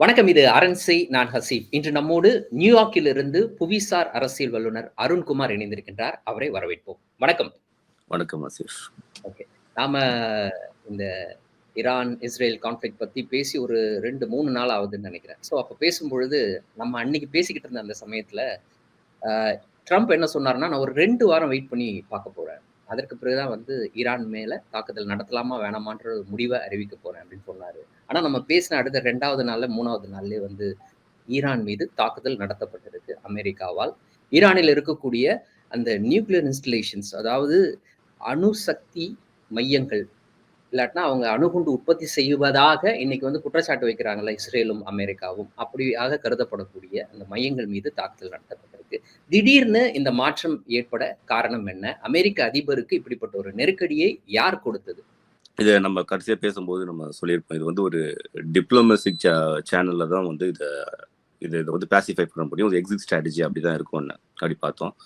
வணக்கம் இது அரண்சை நான் ஹசீப். இன்று நம்மோடு நியூயார்க்கில் இருந்து புவிசார் அரசியல் வல்லுநர் அருண்குமார் இணைந்திருக்கின்றார். அவரை வரவேற்போம். வணக்கம். வணக்கம் ஆசிஃப் நாம இந்த ஈரான் இஸ்ரேல் கான்ஃபிளிக் பத்தி பேசி ஒரு ரெண்டு மூணு நாள் ஆகுதுன்னு நினைக்கிறேன். ஸோ அப்போ பேசும்பொழுது நம்ம அன்னைக்கு பேசிக்கிட்டு இருந்த அந்த சமயத்துல ட்ரம்ப் என்ன சொன்னார்னா நான் ஒரு ரெண்டு வாரம் வெயிட் பண்ணி பார்க்க போறேன். அதற்கு பிறகுதான் வந்து ஈரான் மேல தாக்குதல் நடத்தலாமா வேணாமான்ற ஒரு முடிவை அறிவிக்க போறேன் அப்படின்னு சொன்னாரு. ஆனால் நம்ம பேசின அடுத்த ரெண்டாவது நாளில் மூணாவது நாள்லேயே வந்து ஈரான் மீது தாக்குதல் நடத்தப்பட்டிருக்கு அமெரிக்காவால். ஈரானில் இருக்கக்கூடிய அந்த நியூக்ளியர் இன்ஸ்டலேஷன்ஸ் அதாவது அணுசக்தி மையங்கள் இல்லாட்டினா அவங்க அணுகுண்டு உற்பத்தி செய்வதாக இன்னைக்கு வந்து குற்றச்சாட்டு வைக்கிறாங்களா இஸ்ரேலும் அமெரிக்காவும். அப்படியாக கருதப்படக்கூடிய அந்த மையங்கள் மீது தாக்குதல் நடத்தப்பட்டிருக்கு. திடீர்னு இந்த மாற்றம் ஏற்பட காரணம் என்ன? அமெரிக்க அதிபருக்கு இப்படிப்பட்ட ஒரு நெருக்கடியை யார் கொடுத்தது? இதை நம்ம கடைசியாக பேசும்போது நம்ம சொல்லியிருப்போம். இது வந்து ஒரு டிப்ளமாஸ்டிக் சே சேனலில் தான் வந்து இதை இது இதை வந்து பேசிஃபை பண்ண முடியும். ஒரு எக்ஸிட் ஸ்ட்ராட்டஜி அப்படிதான் இருக்கும்னு அப்படி பார்த்தோம்.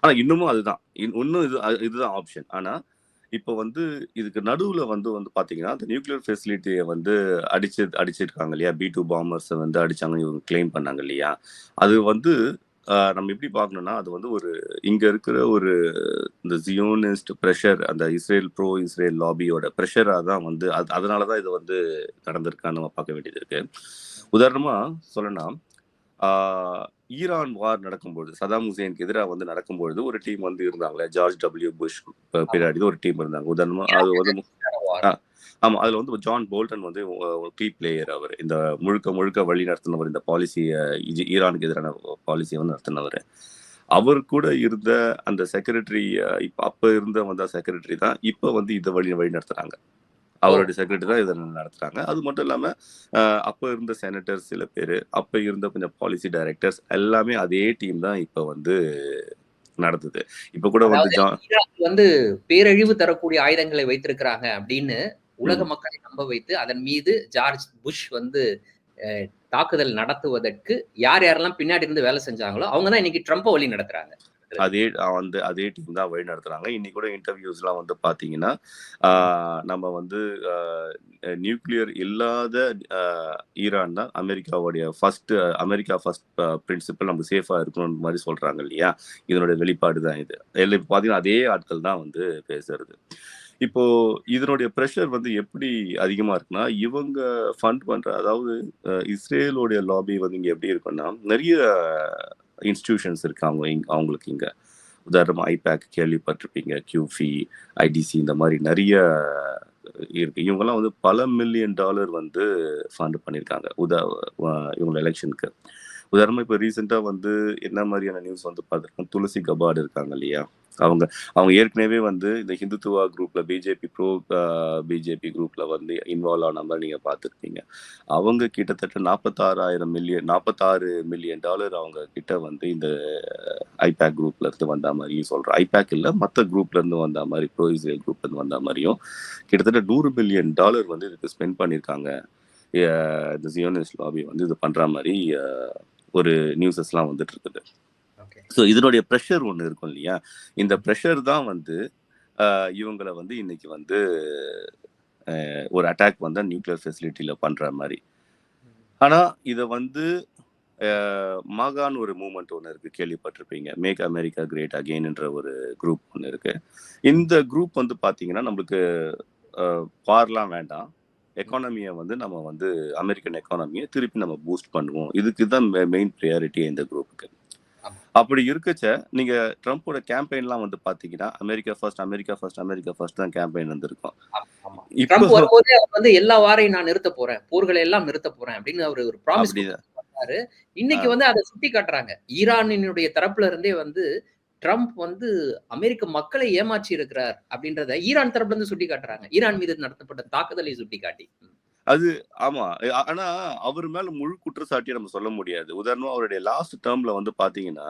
ஆனால் இன்னமும் அதுதான். இன்- இன்னும் இது அது- இதுதான் ஆப்ஷன் ஆனால் இப்போ வந்து இதுக்கு நடுவில் வந்து வந்து பார்த்தீங்கன்னா அந்த நியூக்ளியர் ஃபெசிலிட்டியை வந்து அடிச்சு அடிச்சிருக்காங்க இல்லையா? பி டூ பாம்பர்ஸை வந்து அடிச்சாங்கன்னு இவங்க கிளைம் பண்ணாங்க இல்லையா? அது வந்து நம்ம எப்படி பார்க்கணும்னா அது வந்து ஒரு இங்க இருக்கிற ஒரு இந்த ஜியோனிஸ்ட் ப்ரெஷர் அந்த இஸ்ரேல் ப்ரோ இஸ்ரேல் லாபியோட ப்ரெஷராக தான் வந்து அது அதனால தான் இது வந்து நடந்திருக்கான்னு நம்ம பார்க்க வேண்டியது இருக்கு. உதாரணமா சொல்லணும் ஆஹ், ஈரான் வார் நடக்கும்பொழுது சதாம் ஹுசேனுக்கு எதிராக வந்து நடக்கும்பொழுது ஒரு டீம் வந்து இருந்தாங்களே ஜார்ஜ் டபிள்யூ புஷ் பின்னாடி ஒரு டீம் இருந்தாங்க. உதாரணமா அது வந்து ஆமா அதுல வந்து ஜான் போல்டன் வந்து ஒரு கீ பிளேயர் அவர். இந்த முழுக்க முழுக்க வழி நடத்தினவர் இந்த பாலிசியை ஈரானுக்கு எதிரான பாலிசியை வந்து நடத்தினவர். அவர் கூட இருந்த அந்த செக்ரட்டரி இப்ப அப்ப இருந்த வந்த செக்ரட்டரி தான் இப்ப வந்து இதை வழி வழி நடத்துறாங்க. அவருடைய செக்ரட்டரி தான் இதை நடத்துறாங்க. அது மட்டும் இல்லாம அஹ், அப்ப இருந்த செனட்டர்ஸ் சில பேர் அப்ப இருந்த கொஞ்சம் பாலிசி டைரக்டர்ஸ் எல்லாமே அதே டீம் தான் இப்ப வந்து நடத்துது. இப்ப கூட வந்து வந்து பேரழிவு தரக்கூடிய ஆயுதங்களை வைத்திருக்கிறாங்க அப்படின்னு உலக மக்களை நம்ப வைத்து அதன் மீது ஜார்ஜ் புஷ் வந்து தாக்குதல் நடத்துவதற்கு யார் யாரெல்லாம் பின்னாடி இருந்து வேலை செஞ்சாங்களோ அவங்க தான் இன்னைக்கு ட்ரம்ப்பை வழி நடத்துறாங்க. அதே வந்து அதே டீம் தான் வழி நடத்துறாங்க. இன்னைக்கு கூட இன்டர்வியூஸ்லாம் வந்து பாத்தீங்கன்னா ஆஹ் நம்ம வந்து நியூக்ளியர் இல்லாத ஈரான் தான் அமெரிக்காவுடைய ஃபர்ஸ்ட் அமெரிக்கா ஃபர்ஸ்ட் பிரின்சிபல் நம்ம சேஃபா இருக்கணும் மாதிரி சொல்றாங்க இல்லையா? இதனுடைய வெளிப்பாடு தான் இது. பாத்தீங்கன்னா அதே ஆட்கள் தான் வந்து பேசுறது. இப்போ இதனுடைய ப்ரெஷர் வந்து எப்படி அதிகமா இருக்குன்னா இவங்க ஃபண்ட் பண்ற அதாவது இஸ்ரேலுடைய லாபி வந்து இங்க எப்படி இருக்குன்னா நிறைய இன்ஸ்டிடியூஷன்ஸ் இருக்கு அவங்க அவங்களுக்கு இங்க. உதாரணமா ஐபேக் கேள்விப்பட்டிருப்பீங்க கியூஃபி ஐடிசி இந்த மாதிரி நிறைய இருக்கு. இவங்கெல்லாம் வந்து பல மில்லியன் டாலர் வந்து ஃபண்ட் பண்ணியிருக்காங்க உதா இவங்க எலெக்ஷனுக்கு உதாரணமா இப்போ ரீசெண்டாக வந்து என்ன மாதிரியான நியூஸ் வந்து பார்த்துருக்கோம்? துளசி கபாட் இருக்காங்க இல்லையா? அவங்க அவங்க ஏற்கனவே வந்து இந்த ஹிந்துத்துவா குரூப்ல பிஜேபி ப்ரோ பிஜேபி குரூப்ல வந்து இன்வால்வ் ஆன மாதிரி நீங்க பார்த்துருப்பீங்க. அவங்க கிட்டத்தட்ட நாற்பத்தாறாயிரம் மில்லியன் நாற்பத்தாறு மில்லியன் டாலர் அவங்க கிட்ட வந்து இந்த ஐபேக் குரூப்ல இருந்து வந்த மாதிரியும் சொல்றேன் ஐபேக் இல்ல மற்ற குரூப்ல இருந்து வந்த மாதிரி ப்ரோ இஸ்ரேல் குரூப்ல இருந்து வந்த மாதிரியும் கிட்டத்தட்ட நூறு மில்லியன் டாலர் வந்து இதுக்கு ஸ்பெண்ட் பண்ணியிருக்காங்க இந்த ஜியோனிஸ்ட் லாபி வந்து இது பண்ற மாதிரி ஒரு நியூஸஸ்லாம் வந்துட்டு இருக்குது. ஸோ இதனுடைய ப்ரெஷர் ஒன்று இருக்கும் இல்லையா? இந்த ப்ரெஷர் தான் வந்து இவங்களை வந்து இன்னைக்கு வந்து ஒரு அட்டாக் வந்து நியூக்ளியர் ஃபெசிலிட்டியில் பண்ற மாதிரி. ஆனா இதை வந்து மாகான் ஒரு மூமெண்ட் ஒன்று இருக்கு கேள்விப்பட்டிருப்பீங்க. மேக் அமெரிக்கா கிரேட் அகெயின்ன்ற ஒரு குரூப் ஒன்று இருக்கு. இந்த குரூப் வந்து பாத்தீங்கன்னா நம்மளுக்கு பார்லாம் வேண்டாம். எக்கானமியை வந்து நம்ம வந்து அமெரிக்கன் எக்கானமியை திருப்பி நம்ம பூஸ்ட் பண்ணுவோம். இதுக்கு தான் மெயின் ப்ரியாரிட்டி இந்த குரூப்புக்கு. அப்படி இருக்கச்ச நீங்க ட்ரம்ப்போட கேம்பெயின்லாம் வந்து பாத்தீங்கன்னா America first America first America first தான் கேம்பெயின் வந்திருக்கும். ட்ரம்ப் வரும்போதே அவர் வந்து எல்லா வாரையும் நான் நிறுத்த போறேன். போர்களை எல்லாம் நிறுத்த போறேன். அப்படின்னு அவர் ஒரு ப்ராமிஸ் இன்னைக்கு வந்து அதை சுட்டி காட்டுறாங்க. ஈரானினுடைய தரப்புல இருந்தே வந்து ட்ரம்ப் வந்து அமெரிக்க மக்களை ஏமாற்றி இருக்கிறார் அப்படின்றத ஈரான் தரப்புல இருந்து சுட்டி காட்டுறாங்க. ஈரான் மீது நடத்தப்பட்ட தாக்குதலை சுட்டி காட்டி அது ஆமா. ஆனா அவர் மேல முழு குற்றச்சாட்டியை நம்ம சொல்ல முடியாது. உதாரணமா அவருடைய லாஸ்ட் டேர்ம்ல வந்து பாத்தீங்கன்னா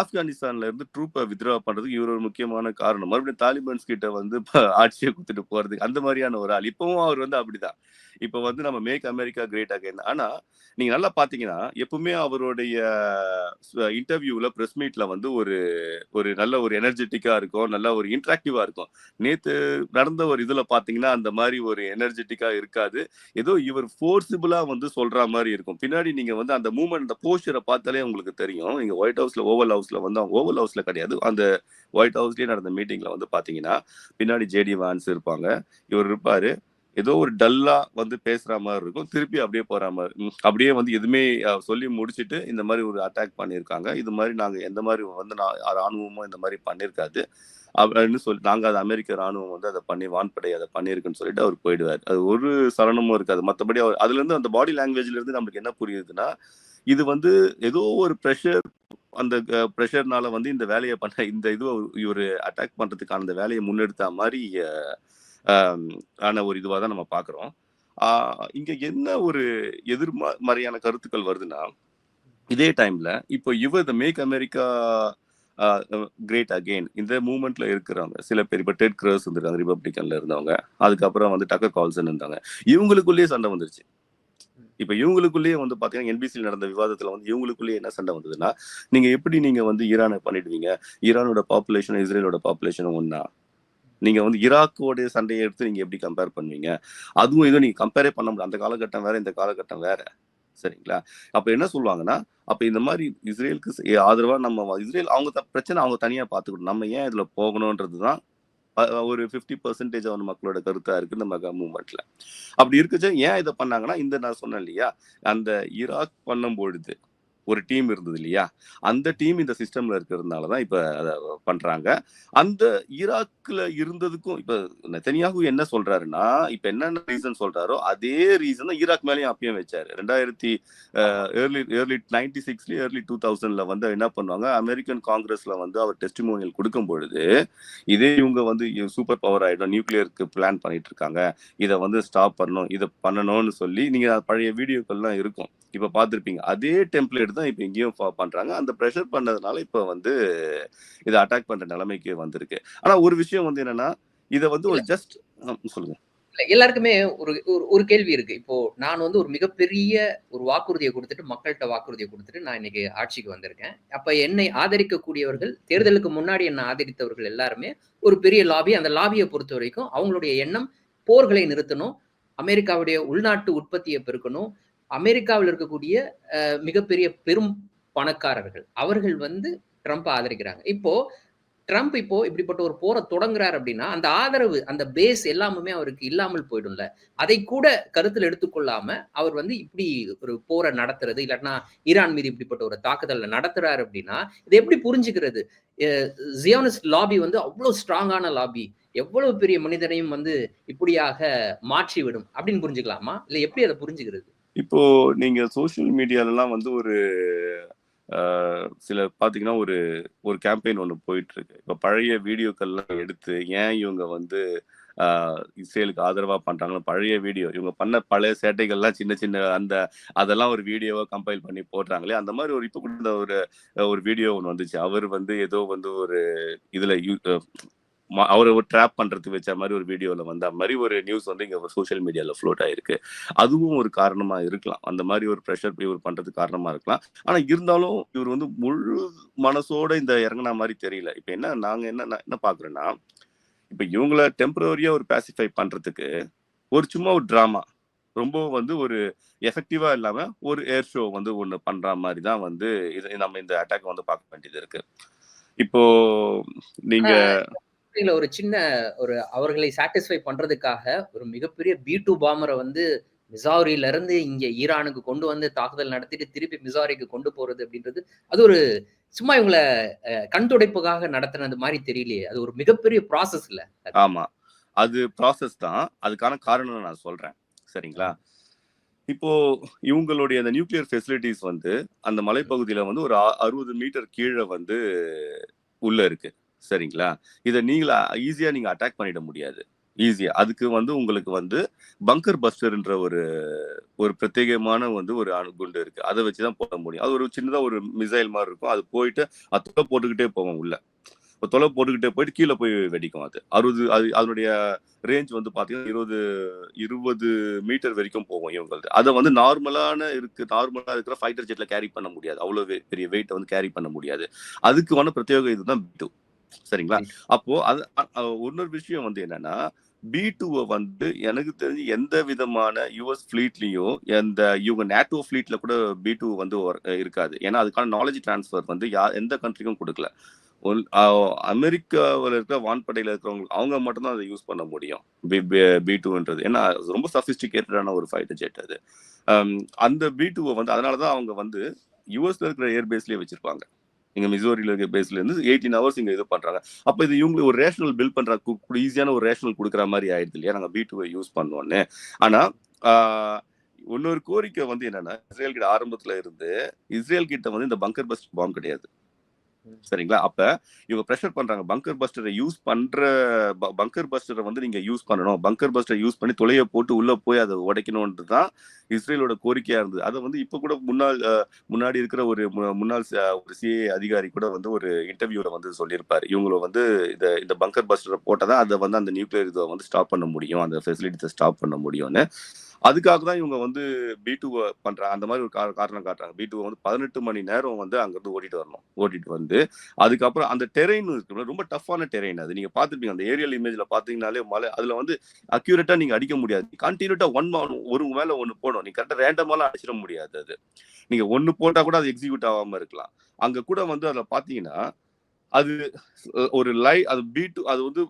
ஆப்கானிஸ்தான்ல இருந்து ட்ரூப்பை வித்ரா பண்றதுக்கு இவர் ஒரு முக்கியமான காரணம். மறுபடியும் தாலிபான்ஸ் கிட்ட வந்து ஆட்சியை கொடுத்துட்டு போறதுக்கு அந்த மாதிரியான ஒரு ஆள் இப்பவும் அவர் வந்து அப்படிதான். இப்போ வந்து நம்ம மேக் அமெரிக்கா கிரேட் அகைன் ஆனா நீங்க நல்லா பாத்தீங்கன்னா எப்பவுமே அவருடைய இன்டர்வியூல பிரஸ் மீட்ல வந்து ஒரு ஒரு நல்ல ஒரு எனர்ஜெட்டிக்கா இருக்கும் நல்ல ஒரு இன்ட்ராக்டிவா இருக்கும். நேத்து நடந்த ஒரு இதுல பாத்தீங்கன்னா அந்த மாதிரி ஒரு எனர்ஜெட்டிக்கா இருக்காது. ஏதோ இவர் ஃபோர்சிபிளா வந்து சொல்ற மாதிரி இருக்கும். பின்னாடி நீங்க வந்து அந்த மூமெண்ட் அந்த போஸ்டரை பார்த்தாலே உங்களுக்கு தெரியும். நீங்க ஒயிட் ஹவுஸ்ல ஓவல் ஹவுஸ்ல வந்து ஓவல் ஹவுஸ்ல கிடையாது. அந்த ஒயிட் ஹவுஸ்லயே நடந்த மீட்டிங்ல வந்து பாத்தீங்கன்னா பின்னாடி ஜேடி வான்ஸ் இருப்பாங்க. இவர் இருப்பாரு. ஏதோ ஒரு டல்லா வந்து பேசுற மாதிரி இருக்கும். திருப்பி அப்படியே போற மாதிரி அப்படியே வந்து எதுவுமே சொல்லி முடிச்சுட்டு இந்த மாதிரி ஒரு அட்டாக் பண்ணியிருக்காங்க. இது மாதிரி நாங்க எந்த மாதிரி வந்து நான் ராணுவமும் இந்த மாதிரி பண்ணியிருக்காது. அப்படின்னு சொல்லி நாங்க அது அமெரிக்க ராணுவம் வந்து அதை பண்ணி வான்படை அதை பண்ணியிருக்குன்னு சொல்லிட்டு அவர் போயிடுவார். அது ஒரு சலனமும் இருக்காது. மற்றபடி அவர் அதுல இருந்து அந்த பாடி லாங்குவேஜ்ல இருந்து நம்மளுக்கு என்ன புரியுதுன்னா இது வந்து ஏதோ ஒரு ப்ரெஷர் அந்த ப்ரெஷர்னால வந்து இந்த வேலையை பண்ண இந்த இது இவர் அட்டாக் பண்றதுக்கான அந்த வேலையை முன்னெடுத்த மாதிரி ஆன ஒரு இதுவாக தான் நம்ம பார்க்குறோம் இங்க என்ன ஒரு எதிர்மறையான கருத்துக்கள் வருதுன்னா இதே டைம்ல இப்போ இவர் the make America great again இந்த மூமெண்ட்ல இருக்கிறவங்க சில பேர் இப்போ டெட் கிரஸ் இருந்திருக்காங்க ரிபப்ளிகன்ல இருந்தவங்க. அதுக்கப்புறம் வந்து டக்கர் கால்சன் இருந்தாங்க. இவங்களுக்குள்ளேயே சண்டை வந்துருச்சு. இப்ப இவங்களுக்குள்ளேயே வந்து பாத்தீங்கன்னா என்பிசியில் நடந்த விவாதத்துல வந்து இவங்களுக்குள்ளேயே என்ன சண்டை வந்ததுன்னா நீங்க எப்படி நீங்க வந்து ஈரானை பண்ணிடுவீங்க? ஈரானோட பாப்புலேஷன் இஸ்ரேலோட பாப்புலேஷனும் ஒன்னா நீங்க வந்து ஈராக்கோடைய சண்டையை எடுத்து நீங்க எப்படி கம்பேர் பண்ணுவீங்க? அதுவும் இதுவும் நீங்க கம்பேரே பண்ண முடியாது அந்த காலகட்டம் வேற இந்த காலகட்டம் வேற. சரிங்களா? அப்ப என்ன சொல்லுவாங்கன்னா அப்ப இந்த மாதிரி இஸ்ரேலுக்கு ஆதரவாக ஆதரவா நம்ம இஸ்ரேல் அவங்க த- பிரச்சனை அவங்க தனியா பாத்துக்கணும் நம்ம ஏன் இதுல போகணும்ன்றதுதான் தான் ஒரு ஃபிஃப்டி பர்சன்டேஜ் அவன் மக்களோட கருத்தா இருக்கு இந்த மகா மூமெண்ட்ல அப்படி இருக்குச்சு ஏன் இதை பண்ணாங்கன்னா இந்த நான் சொன்னேன் இல்லையா? அந்த ஈராக் பண்ணும் பொழுது ஒரு டீம் இருந்தது இல்லையா? அந்த டீம் இந்த சிஸ்டம்ல இருக்கிறதுனால தான் இப்போ அதை பண்றாங்க. அந்த ஈராக்ல இருந்ததுக்கும் இப்போ நெத்தனியாகு என்ன சொல்றாருன்னா இப்போ என்னென்ன ரீசன் சொல்றாரோ அதே ரீசன் தான் ஈராக் மேலேயும் அப்பயும் வச்சாரு. ரெண்டாயிரத்தி ஏர்லி ஏர்லி நைன்டி சிக்ஸ்ல ஏர்லி டூ தௌசண்ட்ல வந்து என்ன பண்ணுவாங்க அமெரிக்கன் காங்கிரஸ்ல வந்து அவர் டெஸ்டிமோனியல் கொடுக்கும் பொழுது இதே இவங்க வந்து சூப்பர் பவர் ஆயிடும் நியூக்ளியருக்கு பிளான் பண்ணிட்டு இருக்காங்க. இதை வந்து ஸ்டாப் பண்ணணும் இதை பண்ணணும்னு சொல்லி நீங்க பழைய வீடியோக்கள்லாம் இருக்கும். இப்ப பார்த்திருப்பீங்க அதே டெம்ப்ளேட் தான் இப்ப இங்கேயும் பண்றாங்க. அந்த ப்ரெஷர் பண்ணதுனால இப்ப வந்து இதை அட்டாக் பண்ற நிலைமைக்கு வந்திருக்கு. ஆனா ஒரு விஷயம் வந்து என்னன்னா இதை வந்து ஒரு ஜஸ்ட் சொல்லுங்க. எல்லாருக்குமே ஒரு ஒரு- ஒரு கேள்வி இருக்கு. இப்போ நான் வந்து ஒரு மிகப்பெரிய ஒரு வாக்குறுதியை கொடுத்துட்டு மக்கள்கிட்ட வாக்குறுதியை கொடுத்துட்டு நான் இன்னைக்கு ஆட்சிக்கு வந்திருக்கேன். அப்ப என்னை ஆதரிக்கக்கூடியவர்கள் தேர்தலுக்கு முன்னாடி என்னை ஆதரித்தவர்கள் எல்லாருமே ஒரு பெரிய லாபி அந்த லாபியை பொறுத்த வரைக்கும் அவங்களுடைய எண்ணம் போர்களை நிறுத்தணும் அமெரிக்காவுடைய உள்நாட்டு உற்பத்தியை பெருக்கணும் அமெரிக்காவில் இருக்கக்கூடிய மிகப்பெரிய பெரும் பணக்காரர்கள். அவர்கள் வந்து ட்ரம்ப் ஆதரிக்கிறாங்க. இப்போ ட்ரம்ப் இப்போ இப்படிப்பட்ட ஒரு போரை தொடங்குறாரு அப்படின்னா அந்த ஆதரவு அந்த பேஸ் எல்லாமுமே அவருக்கு இல்லாமல் போயிடும்ல. அதை கூட கருத்தில் எடுத்துக்கொள்ளாம அவர் வந்து இப்படி ஒரு போரை நடத்துறது இல்லாட்டினா ஈரான் மீது இப்படிப்பட்ட ஒரு தாக்குதலை நடத்துறாரு அப்படின்னா இதை எப்படி புரிஞ்சுக்கிறது? ஜியோனிஸ்ட் லாபி வந்து அவ்வளோ ஸ்ட்ராங்கான லாபி. எவ்வளவு பெரிய மனிதனையும் வந்து இப்படியாக மாற்றிவிடும் அப்படின்னு புரிஞ்சுக்கலாமா? இல்லை எப்படி அதை புரிஞ்சுக்கிறது? இப்போ நீங்க சோஷியல் மீடியாலலாம் வந்து ஒரு ஆஹ், சில பாத்தீங்கன்னா ஒரு ஒரு கேம்பெயின் ஒன்று போயிட்டு இருக்கு இப்போ பழைய வீடியோக்கள்லாம் எடுத்து ஏன் இவங்க வந்து இஸ்ரேலுக்கு ஆதரவா பண்றாங்களோ பழைய வீடியோ இவங்க பண்ண பழைய சேட்டைகள்லாம் சின்ன சின்ன அந்த அதெல்லாம் ஒரு வீடியோவா கம்பைல் பண்ணி போடுறாங்களே அந்த மாதிரி ஒரு இப்போ கூட ஒரு ஒரு வீடியோ ஒன்று வந்துச்சு. அவர் வந்து ஏதோ வந்து ஒரு இதுல யூ- அவரை ஒரு ட்ராப் பண்ணுறதுக்கு வச்ச மாதிரி ஒரு வீடியோல வந்த மாதிரி ஒரு நியூஸ் வந்து இங்க சோஷியல் மீடியால ஃப்ளோட் ஆயிருக்கு. அதுவும் ஒரு காரணமா இருக்கலாம். அந்த மாதிரி ஒரு ப்ரெஷர் இவர் பண்ணுறதுக்கு காரணமா இருக்கலாம். ஆனா இருந்தாலும் இவர் வந்து முழு மனசோட இந்த இறங்குன மாதிரி தெரியல. இப்ப என்ன நாங்க என்ன என்ன பார்க்குறோன்னா இப்ப இவங்கள டெம்பரரியா ஒரு பேசிஃபை பண்றதுக்கு ஒரு சும்மா ஒரு டிராமா ரொம்ப வந்து ஒரு எஃபெக்டிவா இல்லாம ஒரு ஏர் ஷோ வந்து ஒண்ணு பண்ற மாதிரி தான் வந்து இது நம்ம இந்த அட்டாக் வந்து பார்க்க வேண்டியது இருக்கு. இப்போ நீங்க இல்ல ஒரு சின்ன ஒரு அவர்களை சாட்டிஸ்ஃபை பண்றதுக்காக ஒரு மிகப்பெரிய பி டூ பாமரை வந்து மிசாரில இருந்து இங்க ஈரானுக்கு கொண்டு வந்து தாக்குதல் நடத்திட்டு திருப்பி மிசாரிக்கு கொண்டு போறது அப்படின்றது அது ஒரு சும்மா இவங்களை கண்துடைப்புக்காக கண் துடைப்புக்காக நடத்துனது மாதிரி தெரியலையே. அது ஒரு மிகப்பெரிய ப்ராசஸ் இல்ல ஆமா. அது ப்ராசஸ் தான். அதுக்கான காரணம் நான் சொல்றேன். சரிங்களா? இப்போ இவங்களுடைய அந்த நியூக்ளியர் ஃபெசிலிட்டிஸ் வந்து அந்த மலைப்பகுதியில வந்து ஒரு அறுபது மீட்டர் கீழே வந்து உள்ள இருக்கு. சரிங்களா? இதை நீங்களா ஈஸியா நீங்க அட்டாக் பண்ணிட முடியாது. ஈஸியா அதுக்கு வந்து உங்களுக்கு வந்து பங்கர் பஸ்டர்ன்ற ஒரு ஒரு பிரத்யேகமான வந்து ஒரு அணுகுண்டு இருக்கு. அதை வச்சுதான் போட முடியும். அது ஒரு சின்னதாக ஒரு மிசைல் மாதிரி இருக்கும். அது போயிட்டு அது தொலை போட்டுக்கிட்டே போவோம் உள்ள. இப்போ தொலை போட்டுக்கிட்டே போயிட்டு கீழே போய் வெடிக்கும் அது. அறுபது அது அதனுடைய ரேஞ்ச் வந்து பார்த்தீங்கன்னா இருபது இருபது மீட்டர் வரைக்கும் போகும் இவங்களது. அதை வந்து நார்மலான இருக்கு நார்மலா இருக்கிற ஃபைட்டர் ஜெட்ல கேரி பண்ண முடியாது. அவ்வளோ பெரிய வெயிட்டை வந்து கேரி பண்ண முடியாது. அதுக்கான பிரத்யேக இதுதான் பி டூ சரிங்களா? அப்போ அது இன்னொரு விஷயம் வந்து என்னன்னா பி டூவை வந்து எனக்கு தெரிஞ்சு எந்த விதமான யுஎஸ் ஃபிளீட்லயும் எந்த இவங்க நேட்டோ ஃபிளீட்ல கூட பி டூ வந்து இருக்காது. ஏன்னா அதுக்கான நாலேஜ் டிரான்ஸ்ஃபர் வந்து யா எந்த கண்ட்ரிக்கும் கொடுக்கல. அமெரிக்காவில் இருக்கிற வான்படையில் இருக்கிறவங்க அவங்க மட்டும்தான் அதை யூஸ் பண்ண முடியும். பி டூன்றது ஏன்னா ரொம்ப சஃபிஸ்டிகேட்டடான ஒரு ஃபைட்டர் ஜெட் அது. அந்த பி டூவை வந்து அதனால தான் அவங்க வந்து யூஎஸ்ல இருக்கிற ஏர்பேஸ்லேயே வச்சிருப்பாங்க. இங்க மிசோரியில் இருக்க பேஸ்ல இருந்து எயிட்டீன் ஹவர்ஸ் இங்க இது பண்றாங்க. அப்ப இது இவங்களுக்கு ஒரு ரேஷனல் பில் பண்ற ஈஸியான ஒரு ரேஷனல் கொடுக்குற மாதிரி ஆயிடுது இல்லையா? நாங்க பி டூவை யூஸ் பண்ணோன்னு. ஆனா ஆஹ், இன்னொரு கோரிக்கை வந்து என்னன்னா இஸ்ரேல் கிட்ட ஆரம்பத்துல இருந்து இஸ்ரேல் கிட்ட வந்து இந்த பங்கர் பஸ்ட் பாம் கிடையாது. சரிங்களா? அப்ப இவங்க ப்ரெஷர் பண்றாங்க. பங்கர் பஸ்டரை யூஸ் பண்ற பங்கர் பஸ்டரை வந்து நீங்க யூஸ் பண்ணணும். பங்கர் பஸ்டரை யூஸ் பண்ணி தொலைய போட்டு உள்ள போய் அதை உடைக்கணும்ன்றது தான் இஸ்ரேலோட கோரிக்கையா இருந்தது. அதை வந்து இப்ப கூட முன்னாள் முன்னாடி இருக்கிற ஒரு முன்னாள் ஒரு சிஏ அதிகாரி கூட வந்து ஒரு இன்டர்வியூல வந்து சொல்லியிருப்பாரு. இவங்கள வந்து இந்த இந்த பங்கர் பஸ்டரை போட்டாதான் அதை வந்து அந்த நியூக்ளியர் இதை வந்து ஸ்டாப் பண்ண முடியும். அந்த ஃபெசிலிட்டிஸை ஸ்டாப் பண்ண முடியும்னு. அதுக்காக தான் இவங்க வந்து பி டூ பண்றாங்க அந்த மாதிரி ஒரு காரணம் காட்டுறாங்க. பி டூ வந்து பதினெட்டு மணி நேரம் வந்து அங்கிருந்து ஓட்டிட்டு வரணும். ஓட்டிட்டு வந்து அதுக்கப்புறம் அந்த டெரெயின் இருக்கு ரொம்ப டஃப்பான டெரெயின் அது. நீங்க பாத்துருப்பீங்க அந்த ஏரியல் இமேஜ்ல பாத்தீங்கன்னாலே மலை அதுல வந்து அக்யூரேட்டா நீங்க அடிக்க முடியாது. கண்டினியூட்டா ஒன் ஒரு மேல ஒன்னு போடும் நீங்க கரெக்டா ரேண்டமாலாம் அடிச்சிட முடியாது அது. நீங்க ஒன்னு போட்டா கூட அது எக்ஸிக்யூட் ஆகாம இருக்கலாம். அங்க கூட வந்து அதுல பாத்தீங்கன்னா அது ஒரு லை அது பீட்டு டூ அது வந்து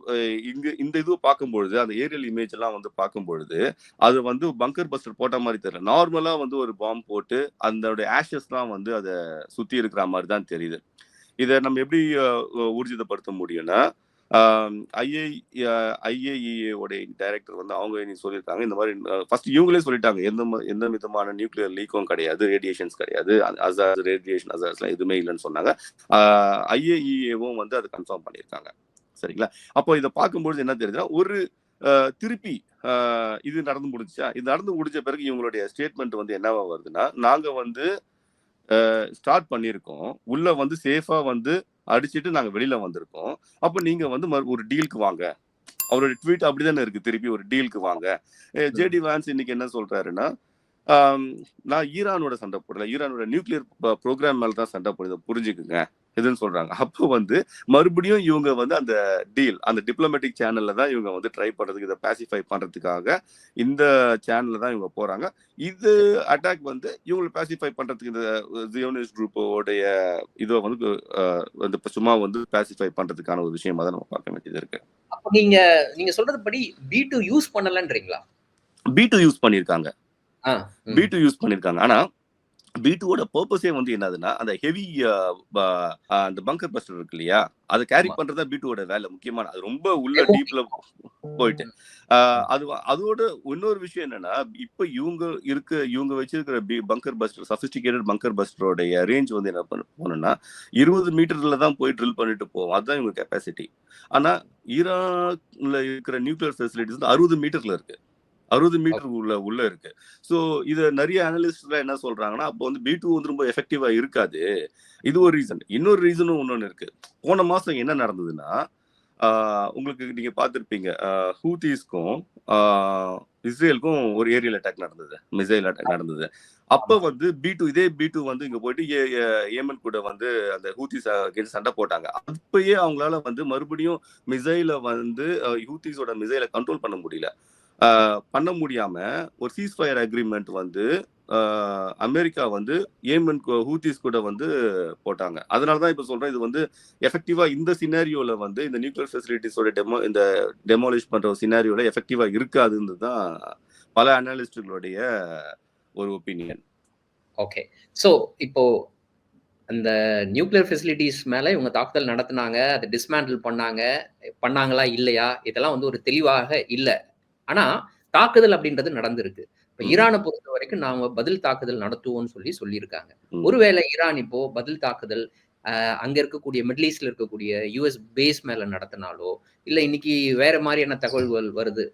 இங்க இந்த இது பார்க்கும்பொழுது அந்த ஏரியல் இமேஜ் எல்லாம் வந்து பார்க்கும்பொழுது அது வந்து பங்கர் பஸ்டர் போட்ட மாதிரி தெரியல. நார்மலா வந்து ஒரு பாம்பு போட்டு அதோட ஆஷஸ் வந்து அதை சுத்தி இருக்கிற மாதிரி தான் தெரியுது. இதை நம்ம எப்படி ஊர்ஜிதப்படுத்த முடியும்னா ஐஏ ஐஏஇஏ உடைய டைரக்டர் வந்து அவங்க இன்னைக்கு சொல்லியிருக்காங்க. இந்த மாதிரி ஃபர்ஸ்ட் இவங்களே சொல்லிட்டாங்க. எந்த எந்த விதமான நியூக்ளியர் லீக்கும் கிடையாது ரேடியேஷன்ஸ் கிடையாது அசாஸ் ரேடியேஷன் அசாஸ்லாம் எதுவுமே இல்லைன்னு சொன்னாங்க. ஐஏஇஏவும் வந்து அதை கன்ஃபார்ம் பண்ணியிருக்காங்க. சரிங்களா? அப்போ இதை பார்க்கும்பொழுது என்ன தெரியுதுன்னா ஒரு திருப்பி இது நடந்து முடிஞ்சா இது நடந்து முடிஞ்ச பிறகு இவங்களுடைய ஸ்டேட்மெண்ட் வந்து என்னவா வருதுன்னா நாங்கள் வந்து ஸ்டார்ட் பண்ணியிருக்கோம். உள்ள வந்து சேஃபாக வந்து அடிச்சிட்டு நாங்க வெளியில வந்திருக்கோம். அப்ப நீங்க வந்து ஒரு டீலுக்கு வாங்க. அவரோட ட்வீட் அப்படிதானே இருக்கு. திருப்பி ஒரு டீலுக்கு வாங்க. ஜேடி வான்ஸ் இன்னைக்கு என்ன சொல்றாருன்னா நான் ஈரானோட சண்டை போடல. ஈரானோட நியூக்ளியர் ப்ரோக்ராம் மேல தான் சண்டை போடுது. புரிஞ்சுக்குங்க. இதுன்னு சொல்றாங்க. அப்போ வந்து மறுபடியும் இவங்க வந்து அந்த டீல் அந்த டிப்ளமேட்டிக் சேனல்ல தான் இவங்க வந்து ட்ரை பண்றதுக்கு இதை பாசிஃபை பண்றதுக்காக இந்த சேனல்ல தான் இவங்க போறாங்க. இது அட்டாக் வந்து இவங்களை பாசிஃபை பண்றதுக்கு இந்த ஜியோனிஸ் குரூப்போடைய இதை வந்து இப்ப சும்மா வந்து பாசிஃபை பண்றதுக்கான ஒரு விஷயமா தான் நம்ம பார்க்க வேண்டியது இருக்கு. அப்ப நீங்க நீங்க சொல்றது படி பி டூ யூஸ் பண்ணலன்றீங்களா பி டூ யூஸ் ம். பி டூ யூஸ் பண்ணியிருக்காங்க ஆனா பி டூவோட பர்பஸே வந்து என்னதுன்னா அந்த ஹெவி அந்த பங்கர் பஸ்டர் இருக்கு இல்லையா? அதை கேரி. பண்றதா பி டூவோட வேலை முக்கியமான. அது ரொம்ப உள்ள. டீப்ல போயிட்டு. அது அதோட இன்னொரு விஷயம் என்னன்னா இப்ப இவங்க இருக்க இவங்க வச்சிருக்கிற B bunker buster sophisticated bunker பஸ்டரோடைய range வந்து என்ன பண்ண போனோம்னா இருபது மீட்டர்ல தான் போய் ட்ரில் பண்ணிட்டு போவோம். அதுதான் இவங்க கெப்பாசிட்டி ஆனா ஈராக்ல இருக்கிற நியூக்ளியர் ஃபெசிலிட்டிஸ் வந்து அறுபது மீட்டர்ல இருக்கு. அறுபது மீட்டர் உள்ள உள்ள இருக்கு. ஸோ இதை நிறைய அனலிஸ்ட் என்ன சொல்றாங்கன்னா அப்போ வந்து பி டூ வந்து ரொம்ப எஃபெக்டிவா இருக்காது. இது ஒரு ரீசன் இன்னொரு ரீசனும் இன்னொன்று இருக்கு. போன மாசம் என்ன நடந்ததுன்னா உங்களுக்கு நீங்க பார்த்துருப்பீங்க. ஹூத்திஸ்க்கும் இஸ்ரேலுக்கும் ஒரு ஏரியல் அட்டாக் நடந்தது. மிசைல் அட்டாக் நடந்தது. அப்ப வந்து பி டூ இதே பி டூ வந்து இங்க போயிட்டு ஏ- ஏமன் கூட வந்து அந்த ஹூத்திஸ் சண்டை போட்டாங்க. அப்பயே அவங்களால வந்து மறுபடியும் மிசைல வந்து ஹூத்திஸோட மிசைலை கண்ட்ரோல் பண்ண முடியல. பண்ண முடியாம ஒரு சீஸ் ஃபயர் அக்ரிமெண்ட் வந்து அமெரிக்கா வந்து ஏமன் ஹூத்திஸ் கூட வந்து போட்டாங்க. அதனால தான் இப்போ சொல்றேன் இது வந்து எஃபெக்டிவா இந்த சினாரியோல வந்து இந்த நியூக்ளியர் ஃபெசிலிட்டிஸோட டெமோ இந்த டெமாலிஷ் பண்ற சினாரியோட எஃபெக்டிவா இருக்காதுன்னு தான் பல அனாலிஸ்டுகளுடைய ஒரு ஒப்பீனியன் ஓகே ஸோ இப்போ அந்த நியூக்ளியர் ஃபெசிலிட்டிஸ் மேலே இவங்க தாக்குதல் நடத்துனாங்க அதை டிஸ்மேண்டில் பண்ணாங்க பண்ணாங்களா இல்லையா? இதெல்லாம் வந்து ஒரு தெளிவாக இல்லை. ஆனா தாக்குதல் அப்படின்றது நடந்திருக்கு இப்ப. ஈரானை பொறுத்த வரைக்கும் நாம பதில் தாக்குதல் நடத்துவோம்னு சொல்லி சொல்லியிருக்காங்க. ஒருவேளை ஈரான் இப்போ பதில் தாக்குதல் அங்க இருக்கக்கூடிய மிடில் ஈஸ்ட்ல இருக்கக்கூடிய யூஎஸ் பேஸ் மேல நடத்தினாலோ இல்ல இன்னைக்கு வேற மாதிரியான தகவல்கள் வருது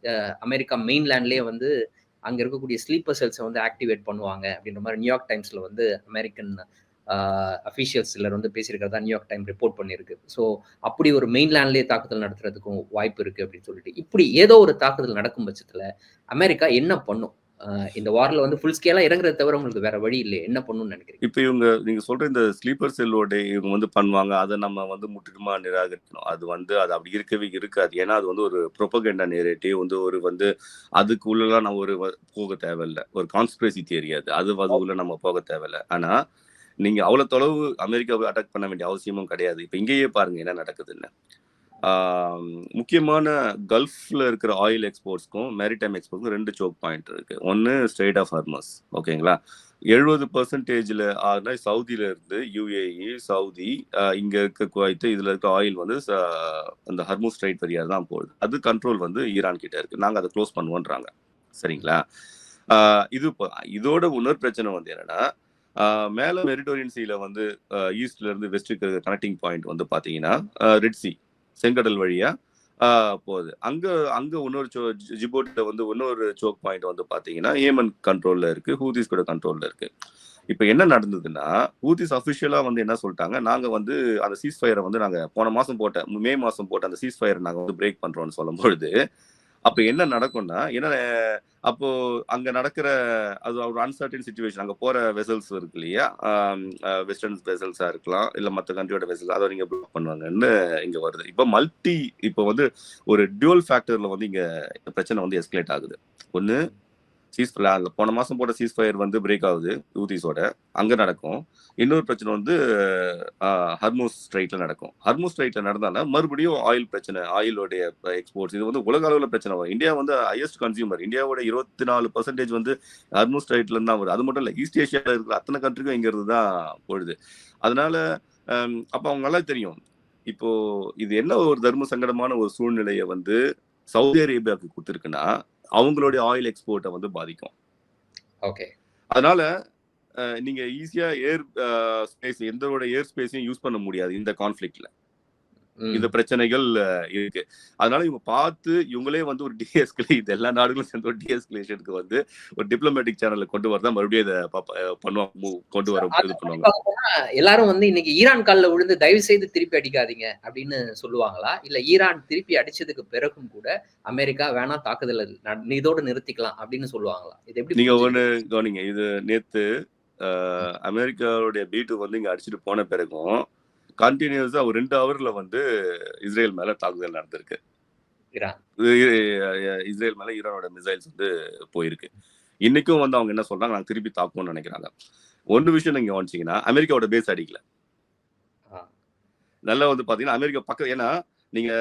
அமெரிக்கா மெயின்லேண்ட்லயே வந்து அங்க இருக்கக்கூடிய ஸ்லீப்பர் செல்ஸை வந்து ஆக்டிவேட் பண்ணுவாங்க அப்படின்ற மாதிரி நியூயார்க் டைம்ஸ்ல வந்து அமெரிக்கன் அஃபீஷியல்ஸ் சிலர் வந்து பேசியிருக்கிறதா நியூயார்க் டைம் ரிப்போர்ட் பண்ணியிருக்கு. ஸோ அப்படி ஒரு மெயின்லேண்ட்லேயே தாக்குதல் நடத்துறதுக்கும் வாய்ப்பு இருக்குது அப்படின்னு சொல்லிட்டு இப்படி ஏதோ ஒரு தாக்குதல் நடக்கும் பட்சத்தில் அமெரிக்கா என்ன பண்ணும்? இந்த வாரில் வந்து ஃபுல் ஸ்கேலாக இறங்குறத தவிர உங்களுக்கு வேற வழி இல்லை என்ன பண்ணணும்னு நினைக்கிறேன் இப்போ இவங்க நீங்கள் சொல்கிற இந்த ஸ்லீப்பர் செல்லோட இவங்க வந்து பண்ணுவாங்க. அதை நம்ம வந்து முற்றிலுமா நிராகரிக்கணும். அது வந்து அது அப்படி இருக்கவே இருக்காது. ஏன்னா அது வந்து ஒரு ப்ரொபகண்டா நேரேட்டிவ் வந்து ஒரு வந்து அதுக்கு உள்ளலாம் நம்ம ஒரு போக தேவையில்ல. ஒரு கான்ஸ்பிரசி தியரி அது. அது உள்ள நம்ம போக தேவையில்ல. ஆனால் நீங்க அவ்வளவு தொலைவு அமெரிக்காவை அட்டாக் பண்ண வேண்டிய அவசியமும் கிடையாது. இப்போ இங்கேயே பாருங்க என்ன நடக்குதுன்னு. முக்கியமான கல்ஃப்ல இருக்கிற ஆயில் எக்ஸ்போர்ட்ஸ்க்கும் மேரிடைம் எக்ஸ்போர்ட்ஸ்க்கும் ரெண்டு சோக் பாயிண்ட் இருக்கு. ஒன்னு ஸ்ட்ரெயிட் ஆஃப் ஹர்மஸ் ஓகேங்களா? எழுபது பர்சன்டேஜ்ல ஆனா சவுதியில இருந்து யுஏஇ சவுதி இங்கே இங்க இருக்க குவைத்து இதுல இருக்க ஆயில் வந்து ச- அந்த ஹர்மூஸ் ஸ்ட்ரைட் வழியா தான் போகுது. அது கண்ட்ரோல் வந்து ஈரான் கிட்ட இருக்கு. நாங்க அதை க்ளோஸ் பண்ணுவோன்றாங்க. சரிங்களா? இது இப்போ- இதோட இன்னொரு பிரச்சனை வந்து என்னன்னா மேல மெரிட்டோரியன் சீல வந்து ஈஸ்ட்ல இருந்து வெஸ்ட்டுக்கு கனெக்டிங் பாயிண்ட் வந்து பாத்தீங்கன்னா ரெட் சி செங்கடல் வழியா போகுது. அங்க அங்க இன்னொரு சோ ஜிபோட்டில வந்து இன்னொரு சோக் பாயிண்ட் வந்து பாத்தீங்கன்னா ஏமன் கண்ட்ரோல்ல இருக்கு ஹூதிஸ் கூட கண்ட்ரோல்ல இருக்கு. இப்ப என்ன நடந்ததுன்னா ஹூதிஸ் அபிஷியலா வந்து என்ன சொல்லிட்டாங்க நாங்க வந்து அந்த சீஸ் ஃபயரை வந்து நாங்க போன மாசம் போட்ட மே மாசம் போட்ட அந்த சீஸ் ஃபயரை நாங்க வந்து பிரேக் பண்றோம்னு சொல்லும் பொழுது அப்ப என்ன நடக்கும்னா என்ன அப்போ அங்க நடக்கிற அது ஒரு அன்சர்டன் சுச்சுவேஷன் அங்க போற வெசல்ஸ் இருக்கு இல்லையா? வெஸ்டர்ன் வெசல்ஸா இருக்கலாம். இல்ல மற்ற கண்ட்ரியோட வெசல்ஸ் அதை நீங்க பிளாக் பண்ணுவாங்கன்னு இங்க வருது. இப்போ மல்டி இப்போ வந்து ஒரு டியூல் ஃபேக்டர்ல வந்து இங்க பிரச்சனை வந்து எஸ்கலேட் ஆகுது. ஒன்னு சீஸ் போன மாசம் போட்ட சீஸ் ஃபயர் வந்து பிரேக் ஆகுது ஊதிஸோட அங்க நடக்கும். இன்னொரு பிரச்சனை வந்து ஹர்மூஸ் ஸ்ட்ரைட்ல நடக்கும். ஹர்மூஸ் ஸ்ட்ரைட்ல நடந்தால மறுபடியும் ஆயில் பிரச்சனை ஆயிலோடைய எக்ஸ்போர்ட்ஸ் இது வந்து உலக அளவில் பிரச்சனை வரும். இந்தியா வந்து ஹையஸ்ட் கன்சியூமர் இந்தியாவோட இருபத்தி நாலு பர்சன்டேஜ் வந்து ஹர்மூஸ் ஸ்ட்ரைட்ல இருந்து தான் வருது அது மட்டும் இல்ல ஈஸ்ட் ஏஷியாவில் இருக்கிற அத்தனை கண்ட்ரிக்கும் இங்கிருந்து தான் போயிடுது அதனால அப்போ அப்ப அவங்க நல்லா தெரியும். இப்போ இது என்ன ஒரு தர்ம சங்கடமான ஒரு சூழ்நிலையை வந்து சவுதி அரேபியாவுக்கு கொடுத்துருக்குன்னா அவங்களுடைய ஆயில் எக்ஸ்போர்ட்டை வந்து பாதிக்கும். ஓகே அதனால நீங்க ஈஸியா ஏர் ஸ்பேஸ் எந்தோட ஏர் ஸ்பேஸையும் யூஸ் பண்ண முடியாது இந்த கான்ஃபிளிக்ட்ல இந்த பிரச்சனைகள் இருக்கு. அதனால இவங்க பார்த்து இவங்களே வந்து ஒரு டிஎஸ்கலே இது எல்லா நாடுகளும் சேர்ந்து ஒரு டிஎஸ்கலேஷனுக்கு வந்து ஒரு டிப்ளமேட்டிக் சேனல்ல கொண்டு வரதான் மறுபடியும் இதை பண்ணுவாங்க கொண்டு வர இது பண்ணுவாங்க. எல்லாரும் வந்து இன்னைக்கு ஈரான் கால்ல விழுந்து தயவு செய்து திருப்பி அடிக்காதீங்க அப்படின்னு சொல்லுவாங்களா? இல்ல ஈரான் திருப்பி அடிச்சதுக்கு பிறகும் கூட அமெரிக்கா வேணா தாக்குதல் இதோட நிறுத்திக்கலாம் அப்படின்னு சொல்லுவாங்களா? இது எப்படி நீங்க? ஒண்ணு கவனிங்க இது நேத்து அமெரிக்காவுடைய பீட்டு வந்து இங்க அடிச்சுட்டு போன பிறகும் கண்டினியூஸா ஒரு ரெண்டு ஹவர்ல வந்து இஸ்ரேல் மேல தாக்குதல் நடந்திருக்கு. இஸ்ரேல் மேல ஈரானோட மிசைல்ஸ் வந்து போயிருக்கு. இன்னைக்கும் வந்து அவங்க என்ன சொல்றாங்க? நாங்க திருப்பி தாக்குவோம்னு நினைக்கிறாங்க. ஒன்னு விஷயம் நீங்க கவனிச்சீங்கன்னா அமெரிக்காவோட பேஸ் அடிக்கல. நல்லா வந்து பாத்தீங்கன்னா அமெரிக்கா பக்கம் ஏன்னா நீங்க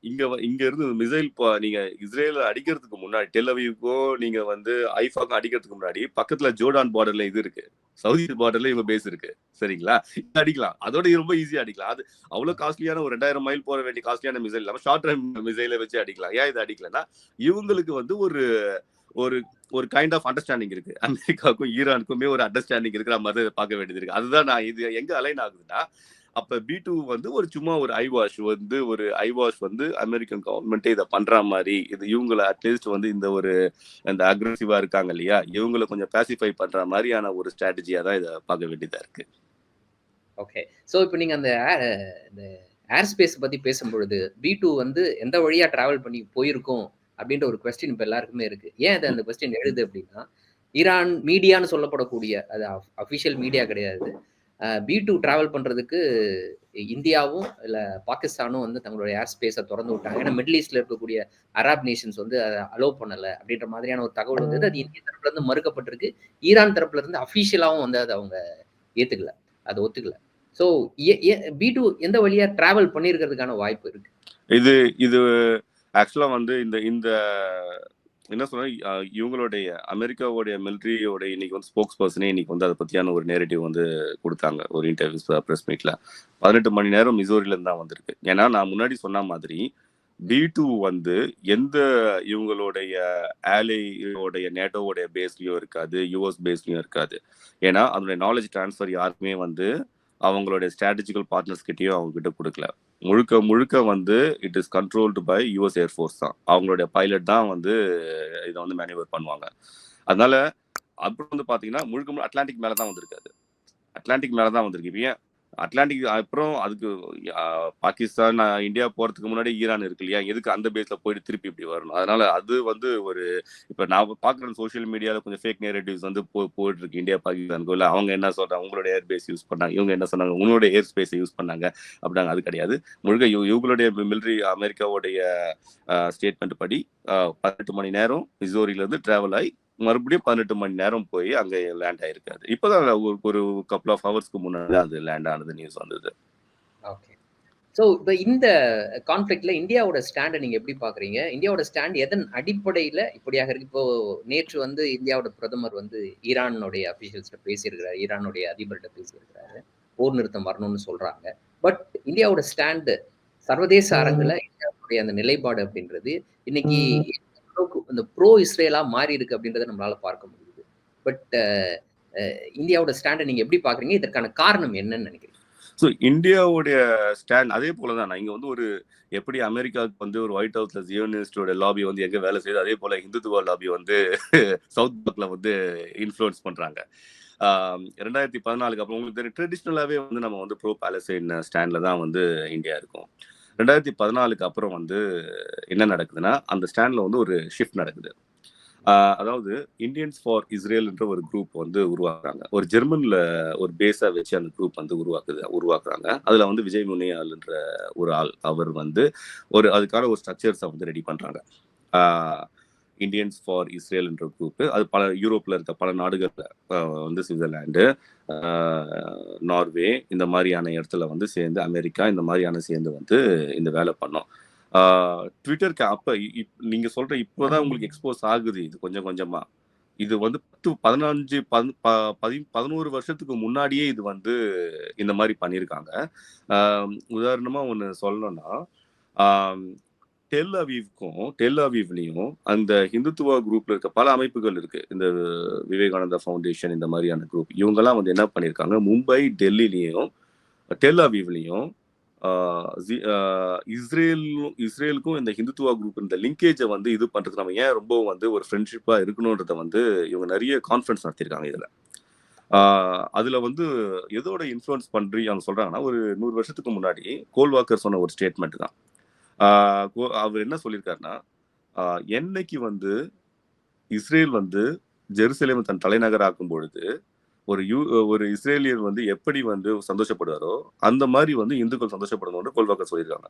இங்க இங்க இருந்து மிசைல் நீங்க இஸ்ரேல அடிக்கிறதுக்கு முன்னாடி டெல்லவியூக்கோ நீங்க வந்து ஐஃபாக்கும் அடிக்கிறதுக்கு முன்னாடி பக்கத்துல ஜோர்டான் பார்டர்ல இது இருக்கு. சவுதி பார்டர்ல இவங்க பேஸ் இருக்கு. சரிங்களா? இது அடிக்கலாம். அதோட ரொம்ப ஈஸியா அடிக்கலாம். அது அவ்வளவு காஸ்ட்லியான ஒரு ரெண்டாயிரம் மைல் போற வேண்டிய காஸ்ட்லியான மிசைல் இல்லாம ஷார்ட் ரன் மிசைலை வச்சு அடிக்கலாம். ஏன் இது அடிக்கலன்னா இவங்களுக்கு வந்து ஒரு ஒரு ஒரு கைண்ட் ஆஃப் அண்டர்ஸ்டாண்டிங் இருக்கு. அமெரிக்காவுக்கும் ஈரானுக்குமே ஒரு அண்டர்ஸ்டாண்டிங் இருக்கிற மாதிரி பார்க்க வேண்டியது இருக்கு. அதுதான் நான் இது எங்க அலைன் ஆகுதுன்னா அப்ப பி டூ வந்து ஒரு சும்மா ஒரு ஐ வாஷ் வந்து ஒரு ஐ வாஷ் வந்து அமெரிக்கன் கவர்மெண்ட்டே இதை பண்ற மாதிரி இது இவங்கள அட்லீஸ்ட் வந்து இந்த ஒரு இந்த அக்ரெசிவா இருக்காங்க இல்லையா? இவங்களை கொஞ்சம் பேசிஃபை பண்ற மாதிரியான ஒரு ஸ்ட்ராட்டஜியா தான் இதை பார்க்க வேண்டியதா இருக்கு. ஓகே ஸோ இப்போ நீங்க அந்த இந்த ஏர் ஸ்பேஸ் பத்தி பேசும்பொழுது பி டூ வந்து எந்த வழியா டிராவல் பண்ணி போயிருக்கோம் அப்படின்ற ஒரு கொஸ்டின் இப்போ எல்லாருக்குமே இருக்கு. ஏன் அது அந்த கொஸ்டின் எழுது அப்படின்னா ஈரான் மீடியான்னு சொல்லப்படக்கூடிய அது அஃபிஷியல் மீடியா கிடையாது. பி டூ ட்ராவல் பண்ணுறதுக்கு இந்தியாவும் இல்லை பாகிஸ்தானும் வந்து தங்களுடைய ஏர் ஸ்பேஸை திறந்து விட்டாங்க. ஏன்னா மிடில் ஈஸ்டில் இருக்கக்கூடிய அராப் நேஷன்ஸ் வந்து அதை அலோவ் பண்ணலை அப்படின்ற மாதிரியான ஒரு தகவல் வந்து அது இந்திய தரப்புல இருந்து மறுக்கப்பட்டிருக்கு. ஈரான் தரப்புலேருந்து அஃபீஷியலாகவும் வந்து அதை அவங்க ஏற்றுக்கல அதை ஒத்துக்கல. ஸோ பி டூ எந்த வழியா ட்ராவல் பண்ணியிருக்கிறதுக்கான வாய்ப்பு இருக்கு? இது இது ஆக்சுவலா வந்து இந்த இந்த என்ன சொன்னா இவங்களுடைய அமெரிக்காவுடைய மிலிட்ரியோட இன்னைக்கு வந்து ஸ்போக்ஸ் பர்சனே இன்னைக்கு வந்து அதை பத்தியான ஒரு நேரட்டிவ் வந்து கொடுத்தாங்க ஒரு இன்டர்வியூ ப்ரெஸ் மீட்ல பதினெட்டு மணி நேரம் மிசோரில இருந்து தான் வந்திருக்கு. ஏன்னா நான் முன்னாடி சொன்ன மாதிரி பி டூ வந்து எந்த இவங்களுடைய ஆலையோடைய நேட்டோவுடைய பேஸ்லயும் இருக்காது யூஎஸ் பேஸ்லயும் இருக்காது. ஏன்னா அதனுடைய நாலேஜ் டிரான்ஸ்ஃபர் யாருக்குமே வந்து அவங்களுடைய ஸ்ட்ராட்டஜிக்கல் பார்ட்னர்ஸ் கிட்டேயும் அவங்க கிட்ட கொடுக்கல. முழுக்க முழுக்க வந்து it is controlled by US air force தான். அவங்களுடைய பைலட் தான் வந்து இதை வந்து மேனுவர் பண்ணுவாங்க. அதனால அப்புறம் வந்து பார்த்தீங்கன்னா முழுக்க முழு அட்லாண்டிக் மேலே தான் வந்திருக்காது. அட்லாண்டிக் மேலே தான் வந்திருக்கு. இப்போ ஏன் அட்லாண்டிக் அப்புறம் அதுக்கு பாகிஸ்தான் இந்தியா போறதுக்கு முன்னாடி ஈரான் இருக்கு இல்லையா? எதுக்கு அந்த பேஸ்ல போயிட்டு திருப்பி இப்படி வரணும்? அதனால அது வந்து ஒரு இப்ப நான் பாக்குற சோஷியல் மீடியால கொஞ்சம் ஃபேக் நேரடிவ்ஸ் வந்து போ- போயிட்டு இருக்கு இந்தியா பாகிஸ்தானுக்கு இல்ல அவங்க என்ன சொல்றாங்க? அவங்களோட ஏர் பேஸ் யூஸ் பண்ணாங்க. இவங்க என்ன சொன்னாங்க? உங்களோட ஏர் ஸ்பேஸ் யூஸ் பண்ணாங்க. அப்படின்னாங்க. அது கிடையாது. முழுக்க இவங்களுடைய மிலிட்ரி அமெரிக்காவுடைய ஸ்டேட்மெண்ட் படி பதினெட்டு மணி நேரம் மிசோரியில இருந்து டிராவல் ஆகி மறுபடியும் பதினெட்டு மணி நேரம் போய் அங்க லேண்ட் ஆயிருக்காது. இப்பதான் ஒரு ஒரு கப்புள் ஆஃப் ஹவர்ஸ்க்கு முன்னாடி தான் அது லேண்ட் ஆனது நியூஸ் வந்தது. ஓகே ஸோ இப்போ இந்த கான்ஃப்ளிக்ட்ல இந்தியாவோட ஸ்டாண்டை நீங்க எப்படி பாக்குறீங்க இந்தியாவோட ஸ்டாண்ட் எதன் அடிப்படையில இப்படியாக இருக்கு? இப்போ நேற்று வந்து இந்தியாவோட பிரதமர் வந்து ஈரானுடைய அபிஷியல்ஸ்ட பேசியிருக்கிறாரு ஈரானுடைய அதிபர்கிட்ட பேசியிருக்கிறாரு. போர் நிறுத்தம் வரணும்னு சொல்றாங்க. பட் இந்தியாவோட ஸ்டாண்டு சர்வதேச அரங்குல இந்தியாவுடைய அந்த நிலைப்பாடு அப்படின்றது இன்னைக்கு இந்த ப்ரோ இஸ்ரேலா மாறி இருக்கு அப்படின்றத நம்மளால பார்க்க முடியுது. பட் uh, uh, இந்தியாவோட ஸ்டாண்டை நீங்க எப்படி பாக்குறீங்க இதற்கான காரணம் என்னன்னு நினைக்கிறீங்க? ஸோ இந்தியாவுடைய ஸ்டாண்ட் அதே போல தான் நான் இங்க வந்து ஒரு எப்படி அமெரிக்காவுக்கு வந்து ஒரு ஒயிட் ஹவுஸ்ல ஜியோனிஸ்டோட லாபி வந்து எங்க வேலை செய்யுது அதே போல இந்துத்துவ லாபி வந்து சவுத் பிளாக்ல வந்து இன்ஃப்ளூயன்ஸ் பண்றாங்க. ரெண்டாயிரத்தி பதினாலுக்கு அப்புறம் உங்களுக்கு தெரியும் ட்ரெடிஷ்னலாகவே வந்து நம்ம வந்து ப்ரோ பேலஸ்டைன் ஸ்டாண்ட்ல தான் வந்து இந்தியா இருக்கும். ரெண்டாயிரத்தி பதினாலுக்கு அப்புறம் வந்து என்ன நடக்குதுன்னா அந்த ஸ்டாண்டில் வந்து ஒரு ஷிஃப்ட் நடக்குது. அதாவது இந்தியன்ஸ் ஃபார் இஸ்ரேல்ன்ற ஒரு குரூப் வந்து உருவாக்குறாங்க. ஒரு ஜெர்மனில் ஒரு பேஸாக வச்சு அந்த குரூப் வந்து உருவாக்குது உருவாக்குறாங்க. அதில் வந்து விஜய் முனியால்ன்ற ஒரு ஆள் அவர் வந்து ஒரு அதுக்கான ஒரு ஸ்ட்ரக்சர்ஸை வந்து ரெடி பண்ணுறாங்க இந்தியன்ஸ் ஃபார் இஸ்ரேல் என்ற குரூப் அது பல யூரோப்ல இருக்க பல நாடுகள்ல வந்து சுவிட்சர்லாண்டு நார்வே இந்த மாதிரியான இடத்துல வந்து சேர்ந்து அமெரிக்கா இந்த மாதிரியான சேர்ந்து வந்து இந்த வேலை பண்ணோம். ட்விட்டருக்கு அப்ப இ- இப்- நீங்க சொல்ற இப்போதான் உங்களுக்கு எக்ஸ்போஸ் ஆகுது இது கொஞ்சம் கொஞ்சமா. இது வந்து பத்து பதினஞ்சு பதி ப- பதினோரு வருஷத்துக்கு முன்னாடியே இது வந்து இந்த மாதிரி பண்ணியிருக்காங்க உதாரணமாக உதாரணமா ஒன்று சொல்லணும்னா டெல் அவீவ்க்கும் டெல் அவீவ்லையும் அந்த ஹிந்துத்துவ குரூப்ல இருக்க பல அமைப்புகள் இருக்கு. இந்த விவேகானந்தா ஃபவுண்டேஷன் இந்த மாதிரியான குரூப் இவங்கெல்லாம் வந்து என்ன பண்ணியிருக்காங்க? மும்பை டெல்லிலையும் டெல் அவீவ்லையும் இஸ்ரேல் இஸ்ரேலுக்கும் இந்த ஹிந்துத்துவா குரூப் இந்த லிங்கேஜை வந்து இது பண்றதுக்கு நம்ம ஏன் ரொம்ப வந்து ஒரு ஃப்ரெண்ட்ஷிப்பா இருக்கணுன்றத வந்து இவங்க நிறைய கான்ஃபரன்ஸ் நடத்தியிருக்காங்க இதுல. அதில் அதுல வந்து எதோட இன்ஃப்ளூயன்ஸ் பண்றி அவங்க சொல்றாங்கன்னா ஒரு நூறு வருஷத்துக்கு முன்னாடி கோல்வாக்கர் சொன்ன ஒரு ஸ்டேட்மெண்ட் தான். அவர் என்ன சொல்லியிருக்காருன்னா என்னைக்கு வந்து இஸ்ரேல் வந்து ஜெருசலேம் தன் தலைநகராக்கும் பொழுது ஒரு யூ ஒரு இஸ்ரேலியர் வந்து எப்படி வந்து சந்தோஷப்படுவாரோ அந்த மாதிரி வந்து இந்துக்கள் சந்தோஷப்படணும்னு கோல்வாக்கர் சொல்லியிருக்காங்க.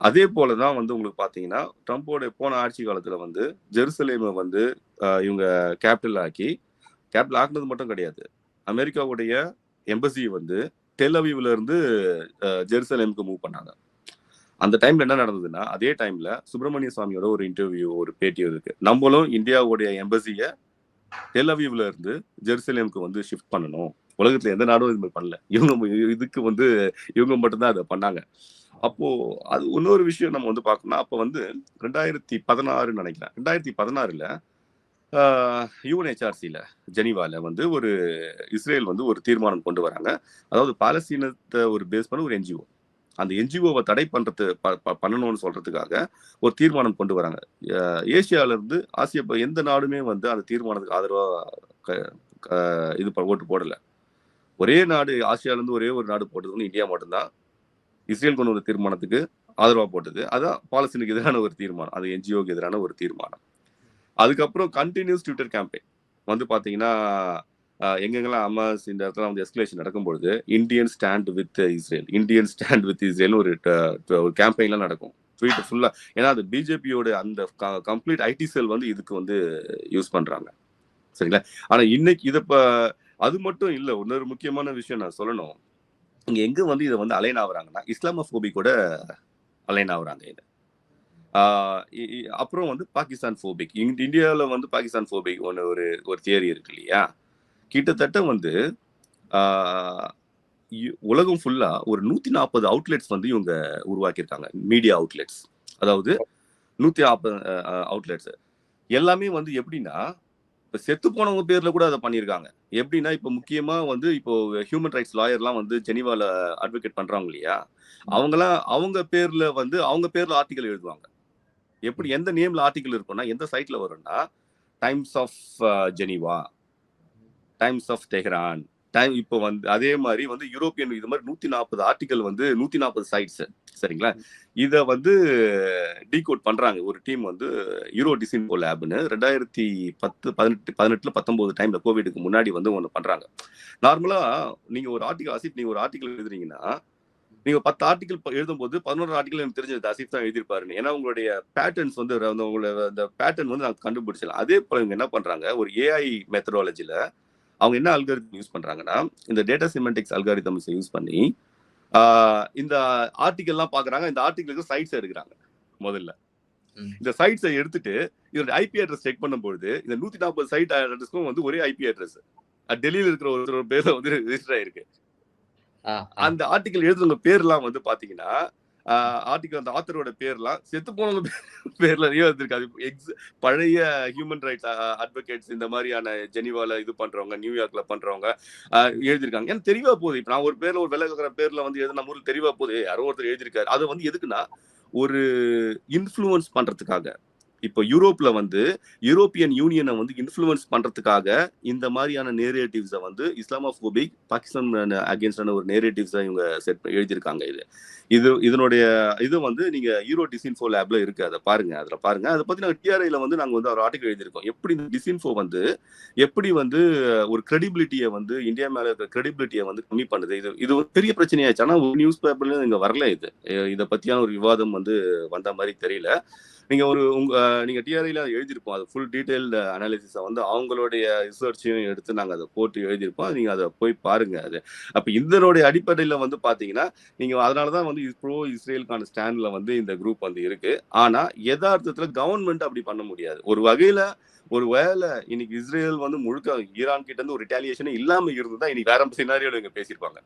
அதே போலதான் வந்து உங்களுக்கு பாத்தீங்கன்னா ட்ரம்போட போன ஆட்சி காலத்துல வந்து ஜெருசலேமை வந்து இவங்க கேபிட்டல் ஆக்கி கேபிட்டல் ஆக்குனது மட்டும் கிடையாது. அமெரிக்காவுடைய எம்பசி வந்து டெல்லவீவ்ல இருந்து ஆஹ், ஜெருசலேமுக்கு மூவ் பண்ணாங்க. அந்த டைம்ல என்ன நடந்ததுன்னா அதே டைம்ல சுப்பிரமணிய சுவாமியோட ஒரு இன்டர்வியூ ஒரு பேட்டி இருக்கு. நம்மளும் இந்தியாவுடைய எம்பசிய டெல்லவீவ்ல இருந்து ஜெருசலேமுக்கு வந்து ஷிஃப்ட் பண்ணணும். உலகத்துல எந்த நாடும் இது மாதிரி பண்ணல. இவங்க இதுக்கு வந்து இவங்க மட்டும்தான் அதை பண்ணாங்க. அப்போ அது இன்னொரு விஷயம் நம்ம வந்து பார்க்கணும்னா அப்போ வந்து ரெண்டாயிரத்தி பதினாறுன்னு நினைக்கிறேன். ரெண்டாயிரத்தி பதினாறுல யூஎன்ஹெச்ஆர்சியில் ஜெனீவால வந்து ஒரு இஸ்ரேல் வந்து ஒரு தீர்மானம் கொண்டு வராங்க. அதாவது பாலஸ்தீனத்தை ஒரு பேஸ் பண்ண ஒரு என்ஜிஓ அந்த என்ஜிஓவை தடை பண்றது ப- ப- பண்ணணும்னு சொல்றதுக்காக ஒரு தீர்மானம் கொண்டு வராங்க. ஏசியாவிலேருந்து ஏசியால இருந்து ஆசிய ப- எந்த நாடுமே வந்து அந்த தீர்மானத்துக்கு ஆதரவாக க- க- இது ப- ஓட்டு போடல. ஒரே நாடு ஆசியால இருந்து ஒரே ஒரு நாடு போட்டதுன்னு இந்தியா மட்டும்தான் இஸ்ரேல் கொண்டு வந்த தீர்மானத்துக்கு ஆதரவாக போட்டது. அதான் பாலஸ்தீனுக்கு எதிரான ஒரு தீர்மானம். அது என்ஜிஓக்கு எதிரான ஒரு தீர்மானம். அதுக்கப்புறம் கண்டினியூஸ் ட்விட்டர் கேம்பெயின் வந்து பார்த்தீங்கன்னா எங்கெங்கெல்லாம் அமாஸ் இந்த இடத்துல வந்து escalation நடக்கும்பொழுது Indian stand with Israel Indian stand with Israel ஒரு ட- ஒரு கேம்பெயின்லாம் நடக்கும். ட்வீட் ஃபுல்லாக ஏன்னா அது பிஜேபியோட அந்த கம்ப்ளீட் ஐடி செல் வந்து இதுக்கு வந்து யூஸ் பண்ணுறாங்க சரிங்களா? ஆனால் இன்னைக்கு இதை இப்போ அது மட்டும் இல்லை இன்னொரு முக்கியமான விஷயம் நான் சொல்லணும். இங்கே எங்கே வந்து இதை வந்து அலைன் ஆகுறாங்கன்னா இஸ்லாமோபோபிக் கூட அலைன் ஆகுறாங்க இதை. அப்புறம் வந்து பாகிஸ்தான் ஃபோபிக் இந்தியாவில் வந்து பாகிஸ்தான் ஃபோபிக் ஒன்று ஒரு ஒரு தியரி இருக்கு இல்லையா? கிட்டத்தட்ட வந்து உலகம் ஃபுல்லா ஒரு நூத்தி நாற்பது அவுட்லெட்ஸ் வந்து இவங்க உருவாக்கியிருக்காங்க. மீடியா அவுட்லெட்ஸ் அதாவது நூத்தி நாற்பது அவுட்லெட்ஸ் எல்லாமே வந்து எப்படின்னா இப்ப செத்து போனவங்க பேர்ல கூட அதை பண்ணியிருக்காங்க. எப்படின்னா இப்ப முக்கியமா வந்து இப்போ ஹியூமன் ரைட்ஸ் லாயர்லாம் வந்து ஜெனிவால அட்வொகேட் பண்றாங்க இல்லையா? அவங்கலாம் அவங்க பேர்ல வந்து அவங்க பேர்ல ஆர்டிக்கல் எழுதுவாங்க. எப்படி எந்த நேம்ல ஆர்டிக்கல் இருக்கும்னா எந்த சைட்ல வரும்னா Times of Geneva Times of Tehran time இப்போ வந்து அதே மாதிரி வந்து யூரோப்பியன் இது மாதிரி நூத்தி நாற்பது ஆர்டிகல் வந்து நூத்தி நாற்பது சைட்ஸ் சரிங்களா? இதை வந்து டீகோட் பண்றாங்க. ஒரு டீம் வந்து யூரோ டிசின்போ லேப்னு ரெண்டாயிரத்தி பத்து பதினெட்டு பதினெட்டுல பத்தொன்பது டைம்ல கோவிடுக்கு முன்னாடி வந்து ஒன்று பண்றாங்க. நார்மலா நீங்க ஒரு ஆர்டிகல் ஆசிப் நீங்க ஒரு ஆர்டிகல் எழுதுறீங்கன்னா நீங்க பத்து ஆர்டிகல் எழுதும்போது பதினோரு ஆர்டிகல் எனக்கு தெரிஞ்சது. ஆசிப் தான் எழுதியிருப்பாருன்னு. ஏன்னா உங்களுடைய பேட்டர்ன்ஸ் வந்து உங்களோட அந்த பேட்டர்ன் வந்து நாங்கள் கண்டுபிடிச்சலாம் அதே போல இவங்க என்ன பண்றாங்க? ஒரு ஏஐ மெத்தடாலஜில அவங்க என்ன அல்காரிதம் யூஸ் பண்றாங்கன்னா இந்த டேட்டா சிமெண்டிக்ஸ் அல்காரிதம்ஸ் யூஸ் பண்ணி இந்த ஆர்டிகல்லாம் பாக்குறாங்க இந்த ஆர்டிகலுக்கு சைட்ஸ் எடுக்கிறாங்க முதல்ல. இந்த சைட்ஸை எடுத்துட்டு இதோட ஐபி அட்ரஸ் செக் பண்ணும்பொழுது இந்த நூத்தி நாற்பது சைட் அட்ரஸ்க்கும் வந்து ஒரே ஐபி அட்ரஸ் டெல்லியில இருக்கிற ஒரு பேர்ல வந்து ரெஜிஸ்டர் ஆயிருக்கு. அந்த ஆர்டிகல் எழுதுறவங்க பேர்லாம் வந்து பாத்தீங்கன்னா ஆர்டிகல் அந்த ஆத்தரோட பேர்லாம் செத்து போனவங்க பேர்- பேர்லயே வந்திருக்காது எக்ஸ் பழைய ஹியூமன் ரைட்ஸ் அட்வொகேட்ஸ் இந்த மாதிரியான ஜெனிவால இது பண்றவங்க நியூயார்க்ல பண்றவங்க எழுதியிருக்காங்க. ஏன்னா தெரியவா போகுது. இப்போ நான் ஒரு பேர்ல ஒரு வெள்ளக்கார பேர்ல வந்து எழுது நம்ம ஊரில் தெரியவா போகுது. யாரோ ஒருத்தர் எழுதியிருக்காரு. அது வந்து எதுக்குன்னா ஒரு இன்ஃப்ளூயன்ஸ் பண்றதுக்காக. இப்போ யூரோப்ல வந்து யூரோப்பியன் யூனியனை வந்து இன்ஃப்ளூயன்ஸ் பண்றதுக்காக இந்த மாதிரியான நேரேட்டிவ்ஸை வந்து இஸ்லாமோபிக் பாகிஸ்தான் அகேன்ஸ்டான ஒரு நேரேட்டிவ்ஸை இவங்க செட் எழுதியிருக்காங்க இது. இது இதனுடைய இது வந்து நீங்க யூரோ டிசின்ஃபோ லேப்ல இருக்கு. அதை பாருங்க அதுல பாருங்க. அதை பத்தி நாங்கள் டிஆர்ஐல வந்து நாங்கள் வந்து ஒரு ஆர்டிகல் எழுதியிருக்கோம். எப்படி இந்த டிசின்ஃபோ வந்து எப்படி வந்து ஒரு கிரெடிபிலிட்டியை வந்து இந்தியா மேல இருக்கிற கிரெடிபிலிட்டியை வந்து கம்மி பண்ணுது. இது இது ஒரு பெரிய பிரச்சனையாச்சு. ஆனால் ஒரு நியூஸ் பேப்பர்ல இங்க வரல இது. இதை பத்தியான ஒரு விவாதம் வந்து வந்த மாதிரி தெரியல. நீங்க ஒரு உங்க நீங்கள் நீங்க டிஆர்ஐல எழுதியிருப்போம். அது ஃபுல் டீடைல்டு அனாலிசிஸை வந்து அவங்களுடைய ரிசர்ச்சையும் எடுத்து நாங்க அதை போட்டு எழுதியிருப்போம். நீங்க அதை போய் பாருங்க அது. அப்ப இதனுடைய அடிப்படையில வந்து பாத்தீங்கன்னா நீங்க அதனாலதான் வந்து ப்ரோ இஸ்ரேலுக்கான ஸ்டாண்ட்ல வந்து இந்த குரூப் வந்து இருக்கு. ஆனா யதார்த்தத்துல கவர்மெண்ட் அப்படி பண்ண முடியாது. ஒரு வகையில ஒரு வேலை இன்னைக்கு இஸ்ரேல் வந்து முழுக்க ஈரான் கிட்ட இருந்து ஒரு ரிட்டாலியேஷனே இல்லாம இருந்ததா இன்னைக்கு வேற சினாரியோட இங்கே பேசியிருப்பாங்க.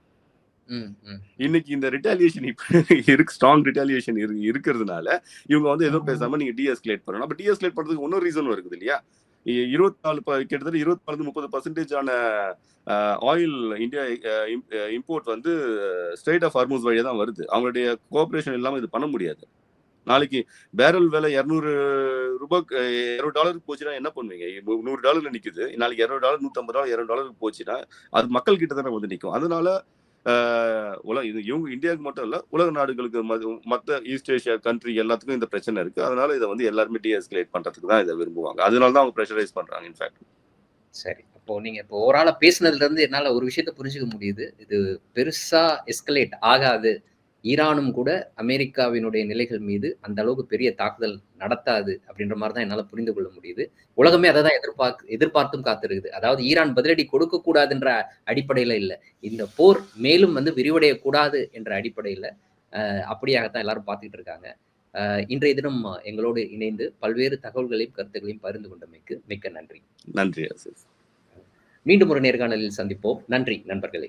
இன்னைக்கு இந்த ரிட்டாலியேஷன் இப்ப இருக்கு ஸ்ட்ராங் ரிட்டாலியேஷன் இருக்கிறதுனால இவங்க வந்து எதுவும் பேசாம நீங்க டிஎஸ்கலேட் பண்ணணும். அப்ப டிஎஸ்கலேட் பண்றதுக்கு இன்னொரு ரீசனும் இருக்குது இல்லையா? இ- இருபத்தி நாலு ப- கிட்டத்தட்ட இருபத்தி நாலு முப்பது பர்சன்டேஜ் ஆன ஆயில் இந்தியா இம்போர்ட் வந்து ஸ்ட்ரைட் ஆஃப் ஹார்மோஸ் வழியா தான் வருது. அவங்களுடைய கோஆபரேஷன் இல்லாம இது பண்ண முடியாது. நாளைக்கு பேரல் விலை இரநூறு ரூபாய்க்கு இரநூறு டாலருக்கு போச்சுன்னா என்ன பண்ணுவீங்க? நூறு டாலர்ல நிக்குது. நாளைக்கு இரநூறு டாலர் நூத்தம்பது டாலர் இரநூறு டாலருக்கு போச்சுன்னா அது மக்கள் கிட்ட தானே வந்து நிற்கும் அதனால உலக இது இவங்க இந்தியாவுக்கு மட்டும் இல்லை உலக நாடுகளுக்கு மற்ற ஈஸ்ட் ஏஷியா கண்ட்ரி எல்லாத்துக்கும் இந்த பிரச்சனை இருக்கு. அதனால இதை வந்து எல்லாருமே டிஎஸ்கலேட் பண்றதுக்கு தான் இதை விரும்புவாங்க. அதனால தான் அவங்க ப்ரெஷரைஸ் பண்றாங்க இன்ஃபேக்ட் சரி. இப்போ நீங்க இப்போ ஒரு ஆளா பேசுனதுல இருந்து என்னால ஒரு விஷயத்த புரிஞ்சுக்க முடியுது. இது பெருசா எஸ்கலேட் ஆகாது. ஈரானும் கூட அமெரிக்காவினுடைய நிலைகள் மீது அந்த அளவுக்கு பெரிய தாக்குதல் நடத்தாது அப்படின்ற மாதிரி தான் என்னால புரிந்து கொள்ள முடியுது. உலகமே அதை தான் எதிர்பார்க்க எதிர்பார்த்தும் காத்திருக்குது. அதாவது ஈரான் பதிலடி கொடுக்க கூடாதுன்ற அடிப்படையில இல்ல. இந்த போர் மேலும் வந்து விரிவடைய கூடாது என்ற அடிப்படையில அஹ், அப்படியாகத்தான் எல்லாரும் பார்த்துக்கிட்டு இருக்காங்க. அஹ், இன்றைய தினம் எங்களோடு இணைந்து பல்வேறு தகவல்களையும் கருத்துக்களையும் பகிர்ந்து கொண்டமைக்கு மிக்க நன்றி. நன்றி மீண்டும் ஒரு நேர்காணலில் சந்திப்போம். நன்றி நண்பர்களே.